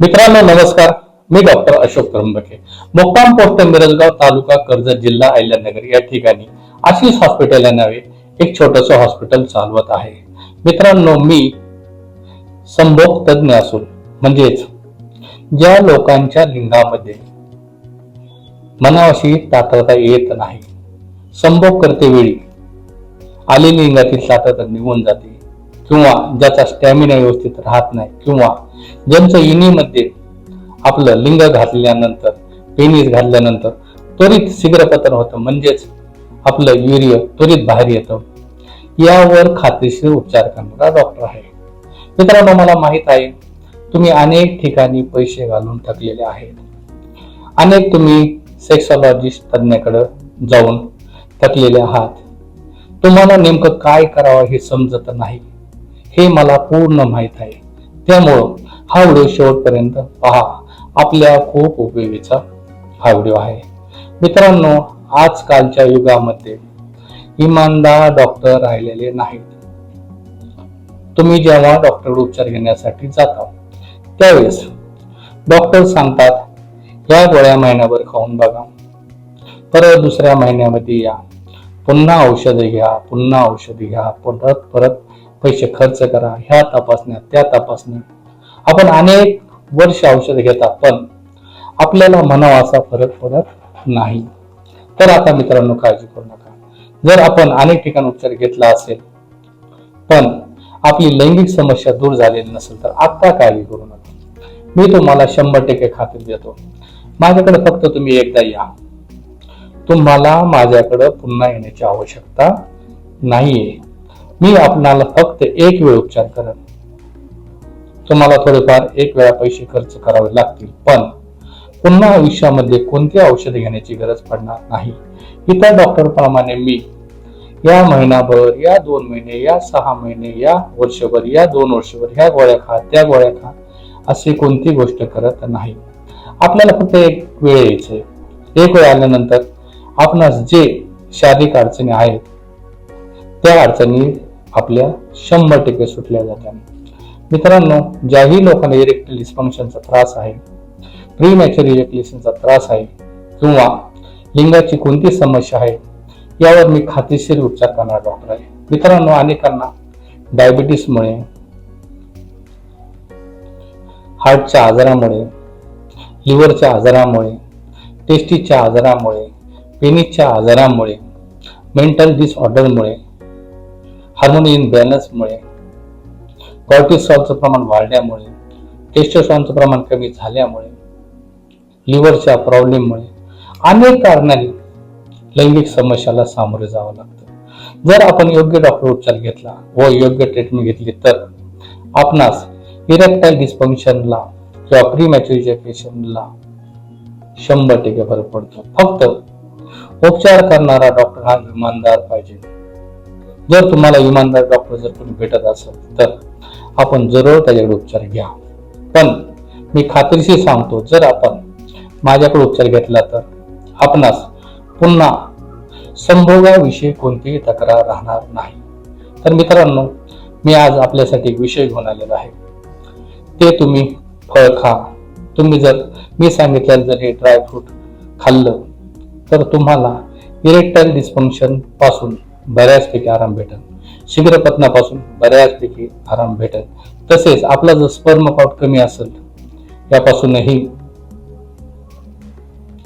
मित्रांनो नमस्कार. मी डॉक्टर अशोक करंबके मुक्काम पोस्ट मिरजगाव तालुका कर्जत जिल्हा अहिल्यानगर या ठिकाणी आशिष हॉस्पिटल या नावे एक छोटस हॉस्पिटल चालवत आहे. मित्रांनो मी संभोग तज्ञ असून म्हणजेच ज्या लोकांच्या लिंगामध्ये मनावशी तातडता येत नाही संभोग करते वेळी आलेली लिंगातील तातडता निघून जाते. किंवा ज्याचा स्टॅमिना व्यवस्थित राहत नाही किंवा ज्यांचं इनीमध्ये आपलं लिंग घातल्यानंतर पेनीस घातल्यानंतर त्वरित शीघ्रपतन होतं म्हणजेच आपलं युरिय त्वरित बाहेर येतं. यावर खात्रीशीर उपचार करणारा डॉक्टर आहे. मित्रांनो मला माहीत आहे तुम्ही अनेक ठिकाणी पैसे घालून थकलेले आहेत. अनेक तुम्ही सेक्सॉलॉजिस्ट तज्ञाकडे जाऊन थकलेले आहात. तुम्हाला नेमकं काय करावं हे समजत नाही. हे मला पूर्ण माहीत आहे. त्यामुळं हा व्हिडिओ शेवटपर्यंत पहा. आपल्या खूप उपयोगीचा हा व्हिडिओ आहे. मित्रांनो आजकालच्या युगामध्ये इमानदार डॉक्टर राहिलेले नाहीत. तुम्ही जेव्हा डॉक्टर उपचार घेण्यासाठी जाता त्यावेळेस डॉक्टर सांगतात या गोळ्या महिन्याभर खाऊन बघा. परत दुसऱ्या महिन्यामध्ये या. पुन्हा औषध घ्या पुन्हा औषध घ्या परत परत पैसे खर्च करा ह्या तपासण्या त्या तपासण्या. आपण अनेक वर्ष औषध घेतात पण आपल्याला म्हणावा असा फरक पडत नाही. तर आता मित्रांनो काळजी करू नका. जर आपण अनेक ठिकाणी उपचार घेतला असेल पण आपली लैंगिक समस्या दूर झालेली नसेल तर आत्ता काळजी करू नका. मी तुम्हाला शंभर टक्के खात्री देतो. माझ्याकडे फक्त तुम्ही एकदा या. तुम्हाला माझ्याकडं पुन्हा येण्याची आवश्यकता नाहीये. मी आपणाला फक्त एक वेळ उपचार करेन. तुम्हाला थोडेफार एक वेळा पैसे खर्च करावे लागतील पण पुन्हा आयुष्यामध्ये कोणती औषध घेण्याची गरज पडणार नाही. इतर डॉक्टर प्रमाणे मी या महिनाभर या दोन महिने या सहा महिने या वर्षभर या दोन वर्षभर ह्या गोळ्या खा त्या गोळ्या खा अशी कोणती गोष्ट करत नाही. आपल्याला फक्त एक वेळ यायचंय. एक वेळ आल्यानंतर आपणास जे शारीरिक अडचणी आहेत त्या अडचणी आपल्या शंभर टक्के सुटल्या जातात मित्रांनो ज्याही लोकांना इरेक्टल डिस्फंक्शनचा त्रास आहे प्री मॅच्युअर इजेक्युलेशनचा त्रास आहे किंवा लिंगाची कोणती समस्या आहे यावर मी खात्रीशीर उपचार करणारा डॉक्टर आहे. मित्रांनो अनेकांना डायबिटीसमुळे हार्टच्या आजारामुळे लिव्हरच्या आजारामुळे टेस्टीच्या आजारामुळे पेनिसच्या आजारामुळे मेंटल डिसऑर्डरमुळे हार्मोनी इनबॅलन्समुळे कॉर्टिसॉलचं प्रमाण वाढल्यामुळे टेस्टोस्टॉनचं प्रमाण कमी झाल्यामुळे लिव्हरच्या प्रॉब्लेममुळे अनेक कारणाने लैंगिक समस्याला सामोरे जावं लागतं. जर आपण योग्य डॉक्टर उपचार घेतला व योग्य ट्रीटमेंट घेतली तर आपणास इरेक्टाईल डिस्फंक्शनला किंवा प्री मॅच्युरिजेशनला शंभर टक्के फरक पडतो. फक्त उपचार करणारा डॉक्टर हा इमानदार पाहिजे. जर तुम्हाला इमानदार डॉक्टर जर कोणी भेटत असेल तर आपण जरूर त्याच्याकडे उपचार घ्या. पण मी खात्रीशी सांगतो जर आपण माझ्याकडे उपचार घेतला तर आपणास पुन्हा संभोगाविषयी कोणतीही तक्रार राहणार नाही. तर मित्रांनो मी आज आपल्यासाठी विषय घेऊन आलेला आहे. ते तुम्ही फळ खा. तुम्ही जर मी सांगितलेलं जर हे ड्रायफ्रूट खाल्लं तर तुम्हाला इरेक्टाईल डिस्फंक्शनपासून बऱ्याचपैकी आराम भेटत. शीघ्रपतनापासून बऱ्याचपैकी आराम भेटत. तसेच आपला जर स्पर्म काउट कमी असेल यापासूनही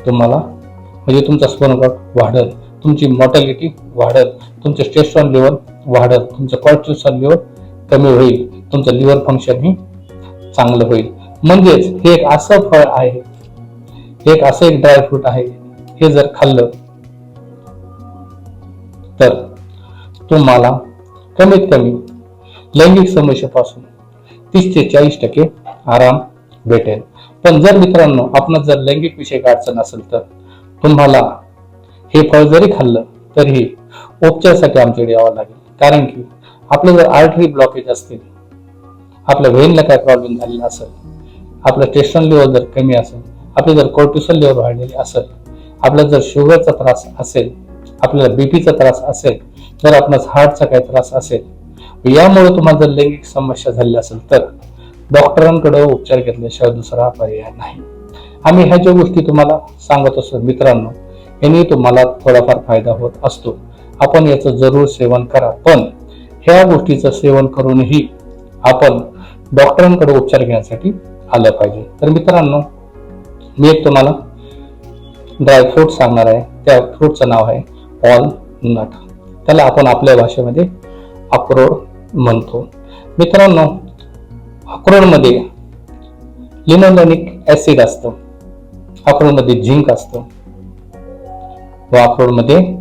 तुम्हाला म्हणजे तुमचा स्पर्म काउट वाढेल तुमची मॉर्टॅलिटी वाढत तुमचं स्टेस्ट्रॉन लेवल वाढत तुमचं कॉर्टिसॉल लेवल कमी होईल तुमचं लिव्हर फंक्शन ही चांगलं होईल. म्हणजेच हे एक असं फळ आहे एक असं एक ड्रायफ्रूट आहे हे जर खाल्लं तर तुम्हाला कमीत कमी लैंगिक समस्येपासून तीस ते चाळीस टक्के आराम भेटेल. पण जर मित्रांनो आपण जर लैंगिक विषयक अडचण असेल तर तुम्हाला हे फळ जरी खाल्लं तरीही उपचारासाठी आमच्याकडे यावं लागेल. कारण की आपलं जर आर्टरी ब्लॉकेज असतील आपल्या व्हेनला काय प्रॉब्लेम झालेला असेल आपलं टेस्टन लेवल जर कमी असेल आपले जर कोर्टिसोल लेवल वाढलेले असेल आपला जर शुगरचा त्रास असेल आपल्याला बीपीचा त्रास असेल जर आपणास हार्टचा काही त्रास असेल यामुळे तुम्हाला जर लैंगिक समस्या झाली असेल तर डॉक्टरांकडे उपचार घेतल्याशिवाय दुसरा पर्याय नाही. आम्ही ह्या ज्या गोष्टी तुम्हाला सांगत असतो मित्रांनो यांनी तुम्हाला थोडाफार फायदा होत असतो. आपण याचं जरूर सेवन करा पण ह्या गोष्टीचं सेवन करूनही आपण डॉक्टरांकडे उपचार घेण्यासाठी आलं पाहिजे. तर मित्रांनो मी एक तुम्हाला ड्रायफ्रूट सांगणार आहे. त्या फ्रूटचं नाव आहे ऑल नट. त्याला आपण आपल्या भाषेमध्ये अक्रोड म्हणतो. मित्रांनो अक्रोडमध्ये लिनोलेनिक ऍसिड असतं. अक्रोडमध्ये झिंक असतं. व अक्रोडमध्ये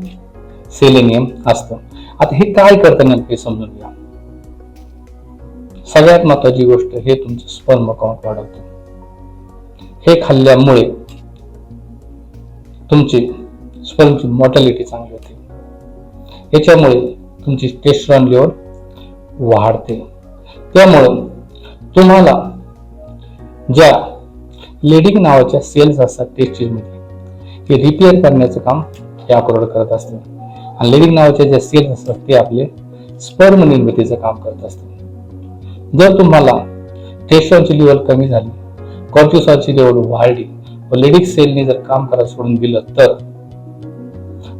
सेलेनियम असतं. आता हे काय करतं नक्की समजून घ्या. सगळ्यात महत्वाची गोष्ट हे तुमचं स्पर्म काउंट वाढवतं. हे खाल्ल्यामुळे तुमची स्पर्मची मॉर्टॅलिटी चांगली होते. याच्यामुळे तुमची टेस्टरॉन लेवल वाढते. त्यामुळं तुम्हाला ज्या लेडिंग नावाच्या सेल्स असतात टेस्टिसमध्ये ते रिपेअर करण्याचं काम हे अक्रोड करत असते आणि लेडिंग नावाच्या ज्या सेल्स असतात ते आपले स्पर्म निर्मितीचं काम करत असते जर तुम्हाला टेस्टॉनची लेवल कमी झाली कॉर्टिसॉलची लेवल वाढली व लेडिक सेलने जर काम करायला सोडून दिलं तर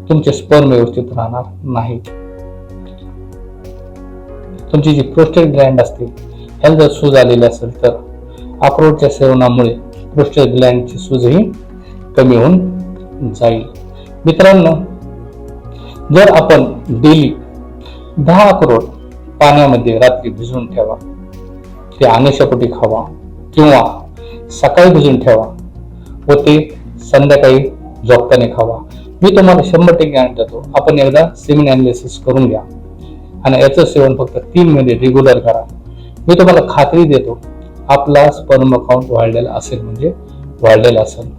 तुमचे स्पर्म व्यवस्थित राहणार नाही. तुमची जी प्रोस्टेट ग्लँड असते ह्याला जर सूज आलेली असेल तर अक्रोडच्या सेवनामुळे प्रोस्टेट ग्लँडची सूजही कमी होऊन जाईल. मित्रांनो जर आपण डेली दहा अक्रोड पाण्यामध्ये रात्री भिजवून ठेवा ते आनेशापोटी खावा किंवा सकाळी भिजून ठेवा व ते संध्याकाळी झोपताना खावा. मी तुम्हाला शंभर टक्के गॅरंटी देतो आपण एकदा सिमिन अनालिसिस करून घ्या. आणि याचं सेवन फक्त तीन महिने रेग्युलर करा. मी तुम्हाला खात्री देतो आपला स्पर्म अकाउंट वाढलेला असेल म्हणजे वाढलेला असेल.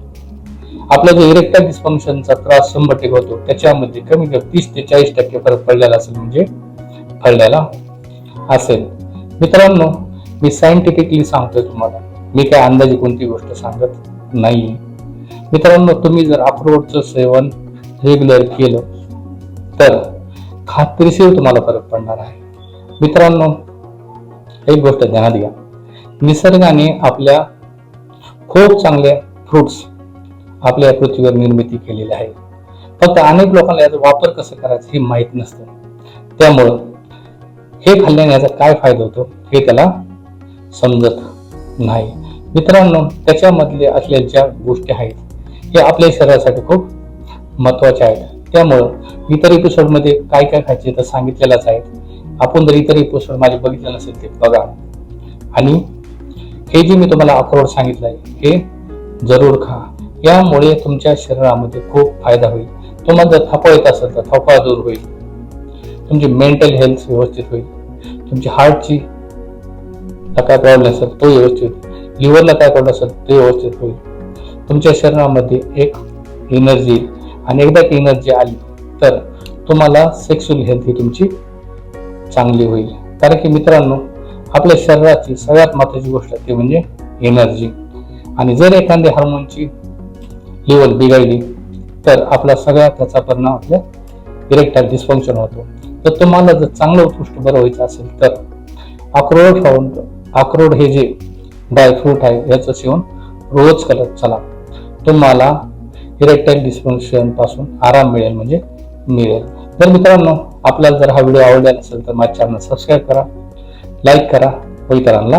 आपला जो इरेक्टाईल डिस्फंक्शनचा त्रास शंभर टक्के होतो त्याच्यामध्ये कमी कमी तीस ते चाळीस टक्के फरक पडलेला असेल म्हणजे पडलेला असेल. मित्रांनो मी सायंटिफिकली सांगतोय तुम्हाला. मी काय अंदाजे कोणती गोष्ट सांगत नाही. मित्रांनो तुम्ही जर अक्रोडचं सेवन रेग्युलर केलं तर खात्रीशीर तुम्हाला फरक पडणार आहे. मित्रांनो एक गोष्ट ध्यानात घ्या. निसर्गाने आपल्या खूप चांगल्या फ्रुट्स आपल्या पृथ्वीवर निर्मिती केलेली आहे फक्त अनेक लोकांना याचा वापर कसं करायचा हे माहीत नसतं. त्यामुळं हे खाल्ल्याने याचा काय फायदा होतो हे त्याला समजत नाही. मित्रांनो त्याच्यामधले असलेल्या ज्या गोष्टी आहेत हे आपल्या शरीरासाठी खूप महत्त्वाच्या आहेत. त्यामुळं इतर एपिसोडमध्ये काय काय खायचे तर सांगितलेलंच आहे आपण जर इतर एपिसोड माझे बघितले नसेल ते बघा. आणि हे जे मी तुम्हाला अक्रोड सांगितलं आहे हे जरूर खा. यामुळे तुमच्या शरीरामध्ये खूप फायदा होईल. तुम्हाला जर थकवा येत असेल तर थकवा दूर होईल. तुमची मेंटल हेल्थ व्यवस्थित होईल. तुमची हार्टची काय प्रॉब्लेम असेल तो व्यवस्थित. लिव्हरला काय प्रॉब्लेम असेल ते व्यवस्थित होईल. तुमच्या शरीरामध्ये एक एनर्जी आणि एकदा ती एनर्जी आली तर तुम्हाला सेक्शुअल हेल्थ ही तुमची चांगली होईल. कारण की मित्रांनो आपल्या शरीराची सगळ्यात महत्वाची गोष्ट ती म्हणजे एनर्जी. आणि जर एखाद्या हार्मोनची लेवल बिघडली तर आपला सगळा त्याचा परिणाम आपल्या इरेक्टाईल डिस्फंक्शन होतो. तर तुम्हाला जर चांगलं उत्कृष्ट बरं व्हायचं असेल तर अक्रोड खाऊन अक्रोड हे जे ड्रायफ्रूट आहे याचं सेवन रोज करत चला. तुम्हाला इरेक्टाईल डिस्फंक्शनपासून आराम मिळेल म्हणजे मिळेल. तर मित्रांनो आपल्याला जर हा व्हिडिओ आवडला असेल तर माझ्या चॅनल सबस्क्राईब करा लाईक करा व इतरांना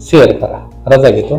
शेअर करा. रजा घेतो.